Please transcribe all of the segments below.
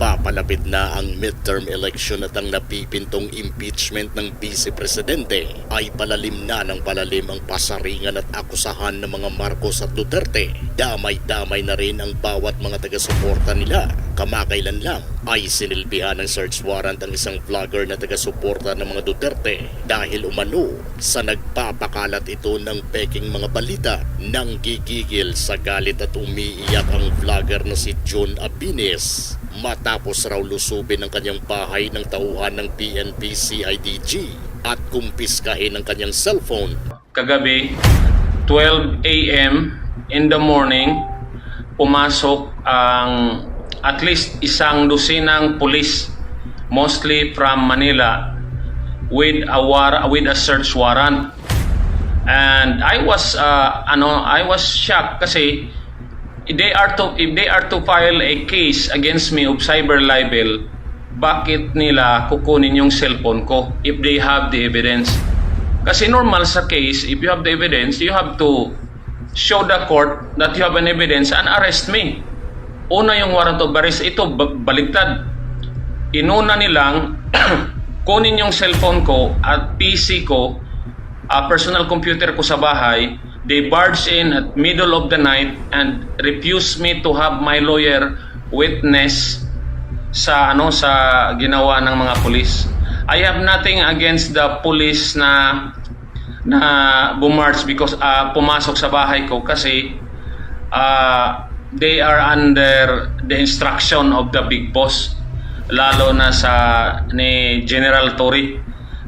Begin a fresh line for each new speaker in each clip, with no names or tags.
Papalapit na ang midterm election at ang napipintong impeachment ng Vice Presidente, ay palalim na ng palalim ang pasaringan at akusahan ng mga Marcos at Duterte. Damay-damay na rin ang bawat mga taga-suporta nila. Kamakailan lang ay sinilbihan ng search warrant ang isang vlogger na taga-suporta ng mga Duterte dahil umano sa nagpapakalat ito ng peking mga balita nang gigigil sa galit at umiiyak ang vlogger na si John Abines matapos raw lusubin ang kanyang bahay ng tauhan ng PNP CIDG at kumpiskahin ang kanyang cellphone
kagabi 12 a.m. in the morning pumasok ang at least isang dosinang pulis mostly from Manila with a war with a search warrant and I was uh, ano I was shocked kasi if they are to if they are to file a case against me of cyber libel bakit nila kukunin yung cellphone ko if they have the evidence kasi normal sa case, if you have the evidence, you have to show the court that you have an evidence and arrest me. Una yung warrant of arrest, ito ba- baligtad. Inuna nilang kunin yung cellphone ko at PC ko, ah, personal computer ko sa bahay. They barge in at middle of the night and refuse me to have my lawyer witness sa ano sa ginawa ng mga pulis. I have nothing against the police na na bumarch because ah, pumasok sa bahay ko kasi ah, they are under the instruction of the big boss lalo na sa ni General Tory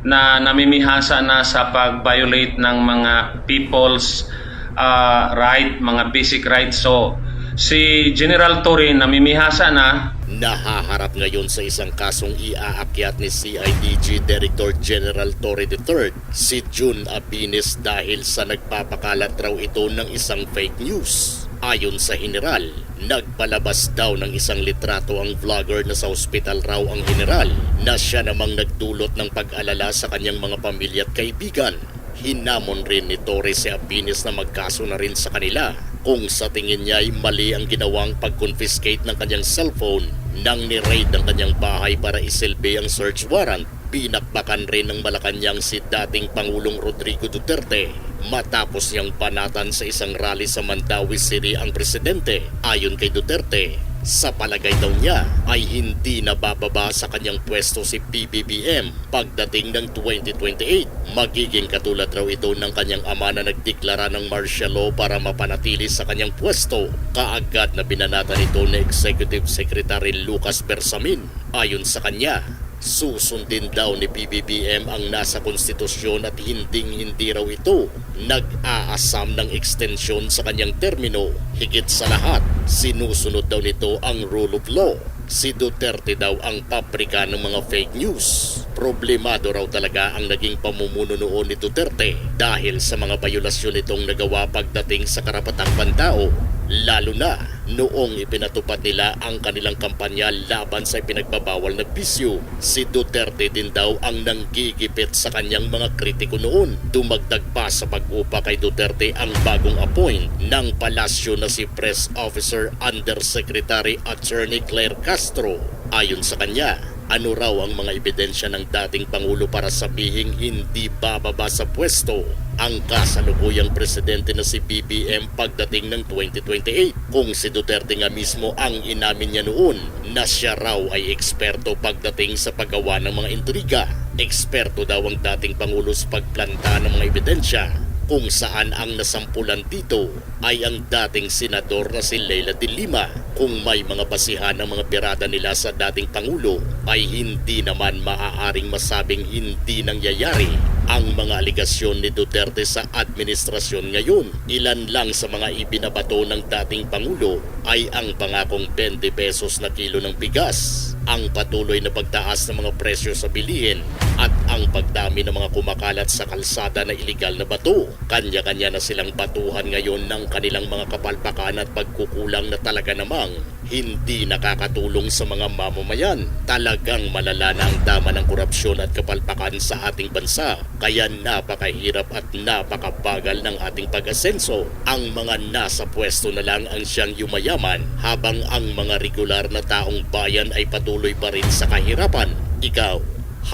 na namimihasa na sa pag-violate ng mga people's ah, right, mga basic rights. So, si General Tory namimihasa na
Nahaharap ngayon sa isang kasong iaakyat ni CIDG Director General Torre III si June Abines dahil sa nagpapakalat raw ito ng isang fake news. Ayon sa general, nagpalabas daw ng isang litrato ang vlogger na sa ospital raw ang general na siya namang nagdulot ng pag-alala sa kanyang mga pamilya at kaibigan. Hinamon rin ni Torres si Abines na magkaso na rin sa kanila kung sa tingin niya ay mali ang ginawang pag-confiscate ng kanyang cellphone nang ni-raid ang kanyang bahay para isilbi ang search warrant. Pinakbakan rin ng Malacanang si dating Pangulong Rodrigo Duterte matapos niyang panatan sa isang rally sa Mandawi City ang presidente. Ayon kay Duterte, sa palagay daw niya ay hindi nabababa sa kanyang pwesto si PBBM pagdating ng 2028. Magiging katulad raw ito ng kanyang ama na nagdeklara ng martial law para mapanatili sa kanyang pwesto. Kaagad na binanatan ito ni Executive Secretary Lucas Bersamin. Ayon sa kanya, Susundin daw ni PBBM ang nasa konstitusyon at hinding hindi raw ito nag-aasam ng ekstensyon sa kanyang termino. Higit sa lahat, sinusunod daw nito ang rule of law. Si Duterte daw ang pabrika ng mga fake news. Problemado raw talaga ang naging pamumuno noon ni Duterte dahil sa mga bayulasyon itong nagawa pagdating sa karapatang pantao lalo na noong ipinatupad nila ang kanilang kampanya laban sa ipinagbabawal na bisyo. Si Duterte din daw ang nanggigipit sa kanyang mga kritiko noon. Dumagdag pa sa pag-upa kay Duterte ang bagong appoint ng palasyo na si Press Officer Undersecretary Attorney Claire Castro. Ayon sa kanya, ano raw ang mga ebidensya ng dating Pangulo para sabihing hindi bababa sa pwesto ang kasalukuyang presidente na si BBM pagdating ng 2028 kung si Duterte nga mismo ang inamin niya noon na siya raw ay eksperto pagdating sa paggawa ng mga intriga. Eksperto daw ang dating Pangulo sa pagplanta ng mga ebidensya kung saan ang nasampulan dito ay ang dating senador na si Leila de Lima. Kung may mga basihan ng mga birada nila sa dating Pangulo ay hindi naman maaaring masabing hindi nangyayari ang mga aligasyon ni Duterte sa administrasyon ngayon. Ilan lang sa mga ibinabato ng dating Pangulo ay ang pangakong 20 pesos na kilo ng bigas, ang patuloy na pagtaas ng mga presyo sa bilihin at ang pagdami ng mga kumakalat sa kalsada na iligal na bato. Kanya-kanya na silang batuhan ngayon ng kanilang mga kapalpakan at pagkukulang na talaga naman lamang hindi nakakatulong sa mga mamamayan. Talagang malala na ang dama ng korupsyon at kapalpakan sa ating bansa. Kaya napakahirap at napakabagal ng ating pag-asenso. Ang mga nasa pwesto na lang ang siyang yumayaman habang ang mga regular na taong bayan ay patuloy pa rin sa kahirapan. Ikaw,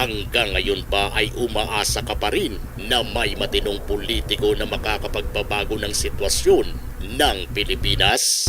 hanggang ngayon ba ay umaasa ka pa rin na may matinong politiko na makakapagbabago ng sitwasyon ng Pilipinas?